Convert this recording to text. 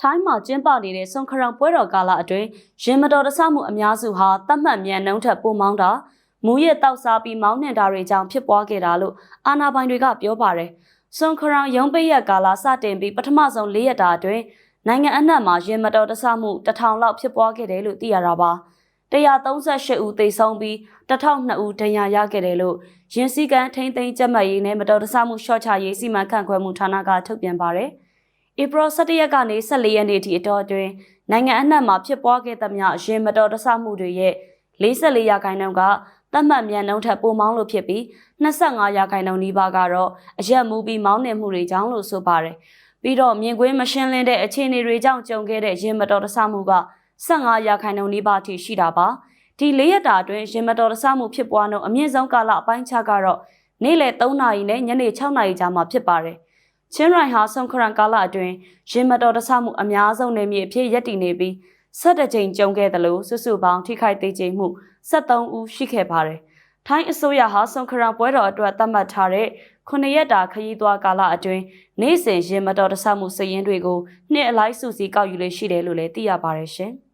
ထိုင်းမှာကျင်းပနေတဲ့ဆွန်ခရောင်ပွဲတော်ကာလအတွင်းရင်မတော်တဆမှုအများစုဟာတတ်မှတ်မြန်နှုံးထက်ပိုမောင်းတာမူရစ်တောက်စားပြီးမောင်းနှင်တာတွေကြောင့်ဖြစ်ပွားခဲ့တာလို့အာဏာပိုင်တွေကပြောပါတယ်။ဆွန်ခရောင်ရုံးပိတ်ရက်ကာလစတင်ပြီးပထမဆုံး၄ရက်တာအတွင်းနိုင်ငံအနှံ့မှာရင်မတော်တဆမှုတစ်ထောင်လောက်ဖြစ်ပွားခဲ့တယ်လို့သိရတာပါ။138ဦးသေဆုံးပြီး1002ဦးဒဏ်ရာရခဲ့တယ်လို့ရင်းစည်းကမ်းထိမ့်သိမ်းကျက်မှတ်ရေးနဲ့မတော်တဆမှုရှော့ချရေးစီမံခန့်ခွဲမှုဌာနကထုတ်ပြန်ပါတယ်။ ဧပြီ17ရက်ကနေ14ရက်နေ့ထိအတော်အတွင်းနိုင်ငံအနှံ့မှာဖြစ်ပွားခဲ့သမျှရင်မတော်တဆမှုတွေရဲ့44ရာခိုင်နှုန်းကသတ်မှတ်မြန်နှုန်းထက်ပိုမောင်းလို့ဖြစ်ပြီး25ရာခိုင်နှုန်းနီးပါးကတော့အရက်မူပြီးမောင်းနှင်မှုတွေကြောင့်လို့ဆိုပါတယ်။ပြီးတော့မြင်ကွင်းမရှင်းလင်းတဲ့အခြေအနေတွေကြောင့်ကြုံခဲ့တဲ့ရင်မတော်တဆမှုက15ရာခိုင်နှုန်းနီးပါးထိရှိတာပါ။ဒီ၄ရက်တာအတွင်းရင်မတော်တဆမှုဖြစ်ပွားနှုန်းအမြင့်ဆုံးကာလအပိုင်းခြားကတော့နေ့လယ်3နာရီနဲ့ညနေ6နာရီကြားမှာဖြစ်ပါတယ်။ ချင်းရိုင်ဟာဆုံခရန်ကာလအတွင်းရင်မတော်တဆမှုအများဆုံးနေမြေအဖြစ်ရပ်တည်နေပြီး၁၇ကြိမ်ကြုံခဲ့တယ်လို့စုစုပေါင်းထိခိုက်သေးခြင်းမှု73ဦးရှိခဲ့ပါတယ်။ထိုင်းအစိုးရဟာဆုံခရန်ပွဲတော်အတွက်သတ်မှတ်ထားတဲ့9ရက်တာခရီးသွားကာလအတွင်းနေ့စဉ်ရင်မတော်တဆမှုစည်ရင်းတွေကိုနှစ်အလိုက်စုစည်းကောက်ယူလေရှိတယ်လို့လည်းသိရပါတယ်ရှင်။